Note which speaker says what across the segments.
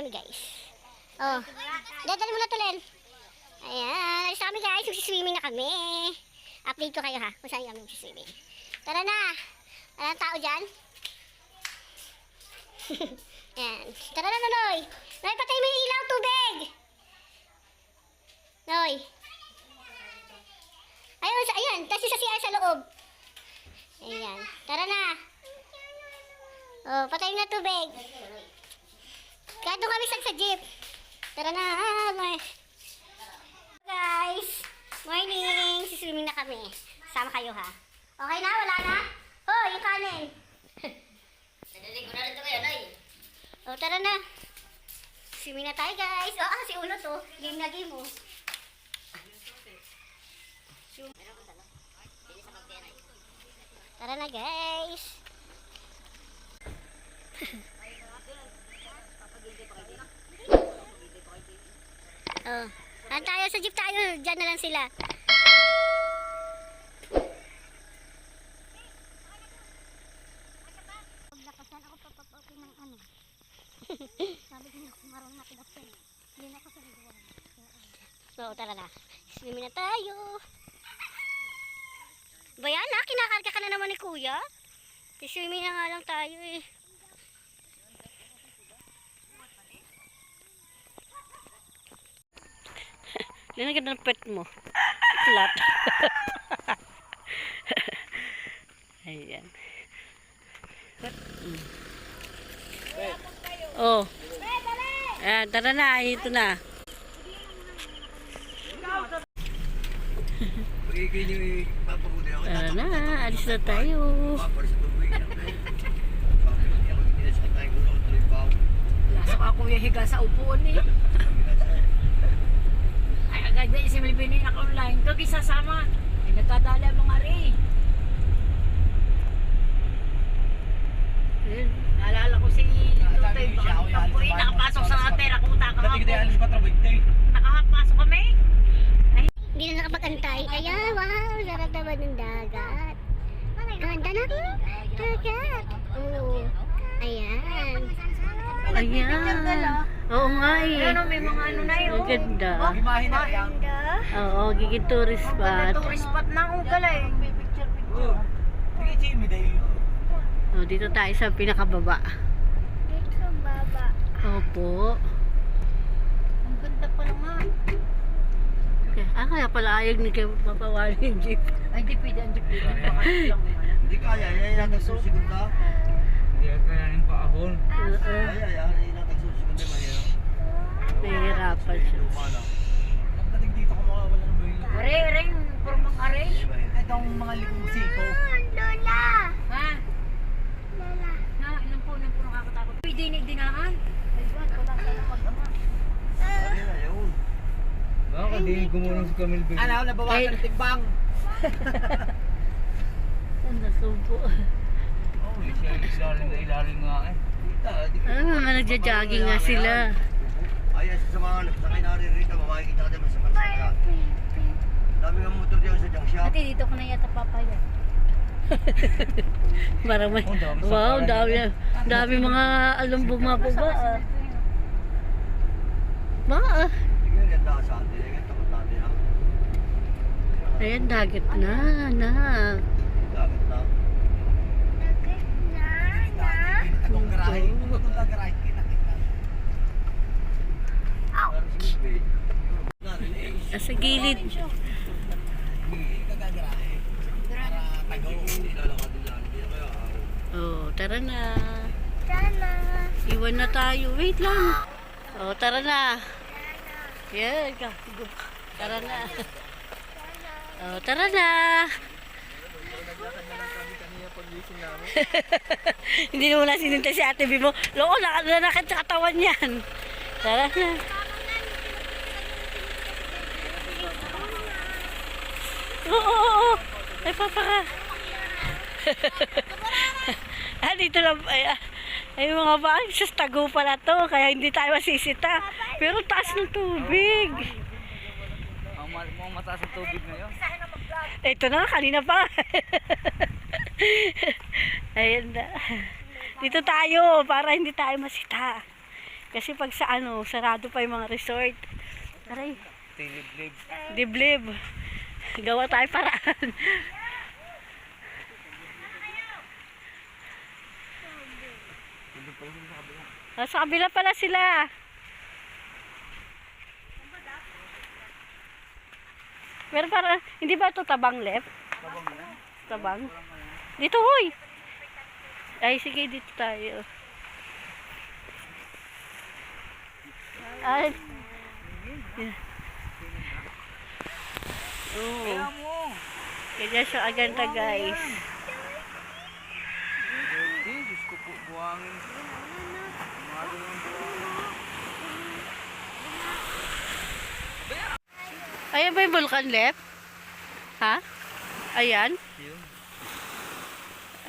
Speaker 1: kami guys. Oh. Dadali mo na to, Len. Ayan. Alis na kami guys. Magsiswimming na kami. Update ko kayo ha. Kung saan kami magsiswimming. Tara na. Walang tao dyan. Ayan. Tara na, Noy. Noy, patay mo yung ilaw, tubig. Noy. Ayun, sa, ayan. Tapos isa si Ay sa loob. Ayan. Tara na. Oh, patay na tubig. Kahit doon kami sa sa jeep. Tara na. May... Guys, morning. Siswimming na kami. Sama kayo ha. Okay na? Wala na? Oh, yung kanin.
Speaker 2: Nadali ko na rin ito kayo, Nay.
Speaker 1: Oh, tara na. Swimming na tayo guys. Oh, ah, si Ulo to. Game na game oh. Tara na guys. oh. Saan tayo? Sa jeep tayo. Diyan na lang sila. Paglakasan ako papapote ng ano. Sabi ko na marunong na pinaksan. Hindi na sa nagawa. So, tara na. Swimming na tayo. Bayan na, kinakarga ka na naman ni kuya. Swimming na nga lang tayo eh. Linagyan ng pet mo. Flat. Ayan. Oh. Ah, tara na, ito na. Tara na, alis na tayo.
Speaker 3: Uwi. Ako
Speaker 2: kuya higa sa upuan eh. Ay, agad na si Melvin na online. Kag isasama. Ay, nagkadala ang mga rin. Naalala ko si Tutoy. Baka eh. Nakapasok sa ka
Speaker 3: pa trabaho ito eh.
Speaker 2: Nakapasok kami.
Speaker 1: Hindi na nakapag-antay. Ayan, wow, sarap naman ng dagat. Ganda na. Dagat. Oo. Ayan. Ayan. Oo nga eh.
Speaker 2: Ano, may mga ano na yun.
Speaker 1: Ang ganda.
Speaker 3: Imahin na yan.
Speaker 1: Oo, giging tourist spot.
Speaker 2: Tourist spot na ang. May picture
Speaker 3: Oh. Sige, Jimmy dahil.
Speaker 1: Oh, dito tayo sa pinakababa.
Speaker 2: Dito baba.
Speaker 1: Opo.
Speaker 2: Ang ganda pa naman.
Speaker 1: Okay. Ah, kaya pala ayag ni kayo papawali yung jeep.
Speaker 2: Ay, di pwede. Di pwede. Baka lang naman.
Speaker 3: Hindi kaya. Yan yung nagsusigod na.
Speaker 4: Hindi kaya yung paahon.
Speaker 3: Yan. Yan yung nagsusigod na. Mahirap.
Speaker 1: Nahihirapan siya.
Speaker 3: Luma na. Pagdating dito ko makawala ng buhay.
Speaker 2: Are, are, purmang are.
Speaker 3: Itong mga likong siko.
Speaker 2: Ha? Na, ilan po, ilan po nakakatakot. Uy, dinig dinaan.
Speaker 4: Baka di gumulong si Camille Big.
Speaker 3: Ano, nabawasan ng timbang.
Speaker 1: Ang nasubo.
Speaker 4: Oh, siya ilalim na ilalim nga eh.
Speaker 1: Ah, mga nagja-jogging nga sila.
Speaker 3: Ayan sa mga sakay na rin rito, makikita ka naman sa mansaya. Dami ng motor diyan sa shop.
Speaker 2: Ate, dito ko na yata papaya.
Speaker 1: Parang may,
Speaker 4: Oh, dami
Speaker 1: wow, dami, dami mga alam ah. Ba, ah.
Speaker 3: Sige, yan daan sa atin. Yan, takot natin ha.
Speaker 1: Ayan, dagat na, na.
Speaker 3: Dagat na. Itong garahe. Itong garahe. Kita-kita. Narinig.
Speaker 1: Nasa gilid.
Speaker 3: Nila. Hindi na.
Speaker 1: Oh, tara na. Iwan na tayo. Wait lang. Oh, tara na. Yeah, gago. Tara na. Oh, tara na. Hindi mo na sinintay si Ate Bimo. Loko, nakanakit sa katawan yan. Tara na. Oo, oo, oo. Ay, papa ka. ah, dito lang. Ay, ah, ay mga bahay, sa tago pala to. Kaya hindi tayo masisita. Pero taas ng tubig.
Speaker 4: Ang mukhang mataas ang tubig ngayon.
Speaker 1: Ito na, kanina pa. Ayan na. Dito tayo, para hindi tayo masita.
Speaker 5: Kasi pag sa ano, sarado pa yung mga resort. Aray,
Speaker 4: Tiliblib.
Speaker 5: diblib. Gawa tayo paraan. Ah, sa kabila pala sila. Pero para, hindi ba ito tabang left? Tabang? Dito, huy! Ay, sige, dito tayo. Ay. Oo.
Speaker 4: Kaya mo.
Speaker 5: Kaya siya aganda, guys.
Speaker 4: Hindi, Diyos ko po, buhangin. Umaga ng buhangin.
Speaker 5: Ayan ba yung vulkan left? Ha? Ayan?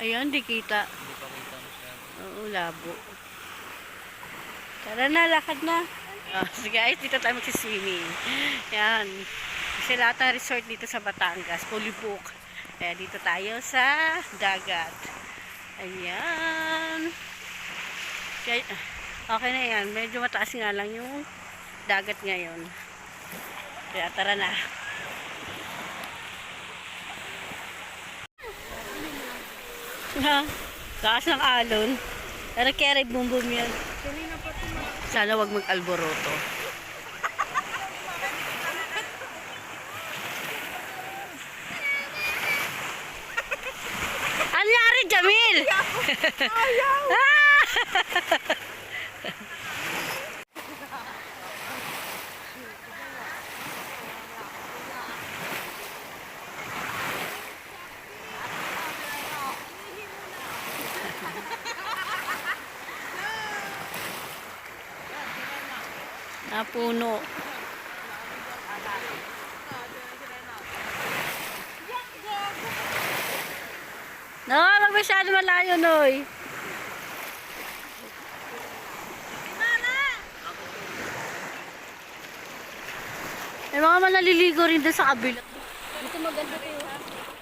Speaker 5: Ayan, di kita.
Speaker 4: Hindi pa kita masyado.
Speaker 5: Oo, labo. Tara na, lakad na. Ah, so guys, dito tayo magsiswimming. Yan. Kasi lahat ng resort dito sa Batangas, fully book. Kaya dito tayo sa dagat. Ayan. Kaya, okay na yan. Medyo mataas nga lang yung dagat ngayon. Kaya tara na. Ha? Taas ng alon. Pero kere boom yan. Sana wag mag-alboroto. Ano nangyari, Jamil? Ayaw! Napuno. No, wag masyado malayo, Noy. May mga manaliligo rin doon sa kabila.
Speaker 2: Dito maganda to.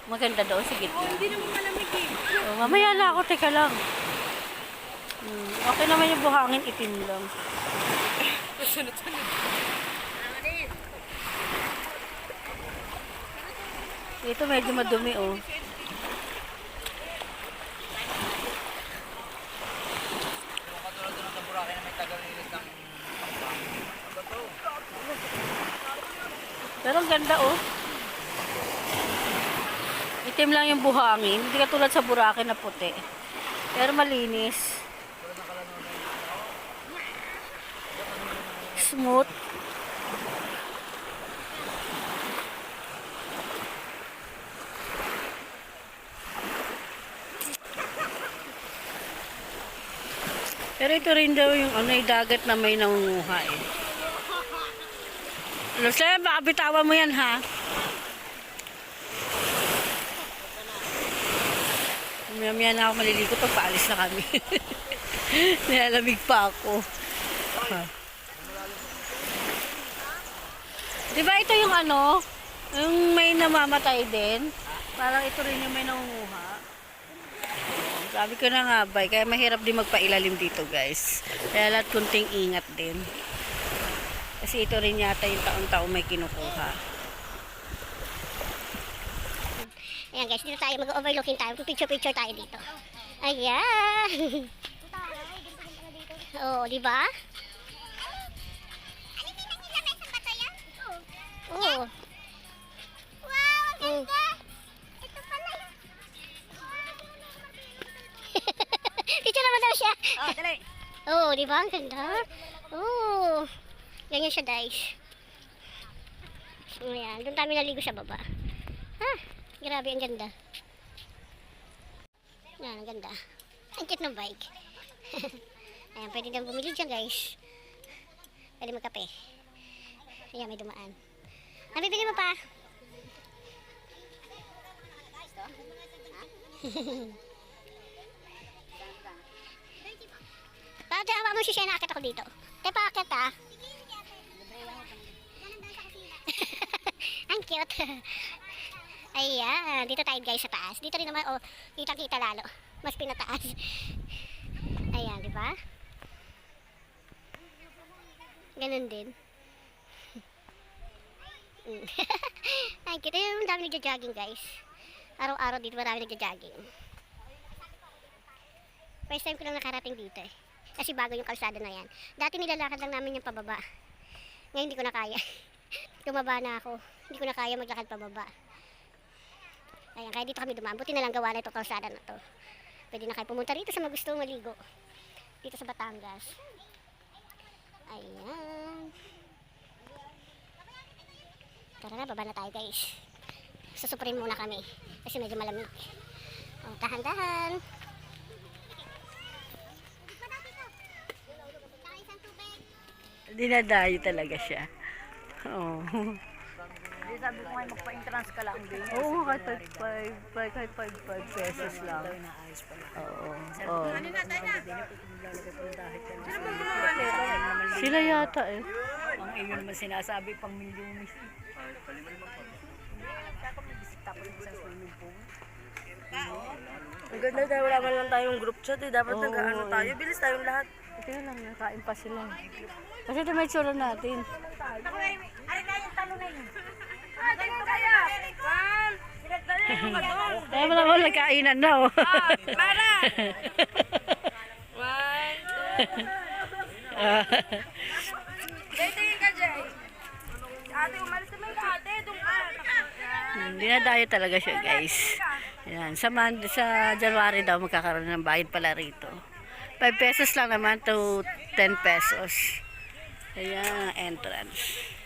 Speaker 5: Maganda doon, sige.
Speaker 2: Hindi naman malamig eh.
Speaker 5: Oh, mamaya na ako, teka lang. Hmm, okay naman yung buhangin, itim lang. Ito medyo madumi oh.
Speaker 4: Kung katulad doon sa Boracay na may tagalinis ng
Speaker 5: Pero ang ganda oh. Itim lang yung buhangin. Hindi katulad sa Boracay na puti. Pero malinis. Smooth. Pero ito rin daw yung ano, yung dagat na may nangunguha eh. Lucia, baka bitawan mo yan ha. Maya-maya na ako maliligo pag paalis na kami. Nilalamig pa ako. Di ba ito yung ano? Yung may namamatay din? Parang ito rin yung may nangunguha. Sabi ko na nga, bay, kaya mahirap din magpailalim dito, guys. Kaya lahat kunting ingat din. Kasi ito rin yata yung taon-taon may kinukuha.
Speaker 1: Ayan guys, dito tayo mag-overlooking tayo. Picture-picture tayo dito. Ayan. Oo, di ba? Oo. Wow, ang ganda. Ito pala yung... Picture naman daw siya.
Speaker 2: Ah, dali.
Speaker 1: Oo, di ba? Ang ganda. Oo. Siya, guys. Ayan, doon tayo naligo sa baba. Ha? Grabe, ang ganda. Yan, ang ganda. Ang cute ng bike. Ayan, pwede nang bumili dyan, guys. Pwede magkape. Ayan, may dumaan. Nabibili mo pa? Bakit hawa mo siya siya nakakit ako dito? Te, pakit ah. Ang cute. Ayan, dito tayo guys sa taas. Dito rin naman, oh, kitang-kita lalo. Mas pinataas. Ayan, di ba? Ganun din. Mm. Ay, kita yung dami nagja-jogging guys. Araw-araw dito marami nagja-jogging. First time ko lang nakarating dito eh. Kasi bago yung kalsada na yan. Dati nilalakad lang namin yung pababa. Ngayon hindi ko na kaya. Tumaba na ako. Hindi ko na kaya maglakad pababa. Ayan, kaya dito kami dumaan. Buti na lang gawa na itong kalsada na to. Pwede na kayo pumunta rito sa magustong maligo. Dito sa Batangas. Ayan. Tara na, baba na tayo guys. Susupurin muna kami. Kasi medyo malamig. O, tahan-tahan.
Speaker 5: Dinadayo talaga siya. Oo.
Speaker 2: Hindi sabi ko ngayon magpa-entrance ka lang din.
Speaker 5: Oo, kahit 5, kahit 5 pesos lang. Oo. Oo.
Speaker 2: Ano na, tayo na.
Speaker 5: Sila yata eh.
Speaker 2: Ang iyo naman sinasabi, pang milyonis.
Speaker 6: Ang ganda dahil wala man lang tayong group chat eh. Dapat nag-ano
Speaker 5: eh.
Speaker 6: tayo. Bilis tayong lahat.
Speaker 5: Ito lang, nakain pa sila. Kasi ito may tsura natin.
Speaker 2: Ari na yung talo na yun.
Speaker 6: Matong.
Speaker 5: Kaya mo naman nagkainan na oh.
Speaker 6: Para. One, two. Ka, Jay. Ate, umalis naman ka, ate. Doon ka.
Speaker 5: Dinadayo talaga siya guys. Yan. Sa, man, sa January daw magkakaroon ng bayad pala rito. 5 pesos lang naman to 10 pesos. Ayan, entrance.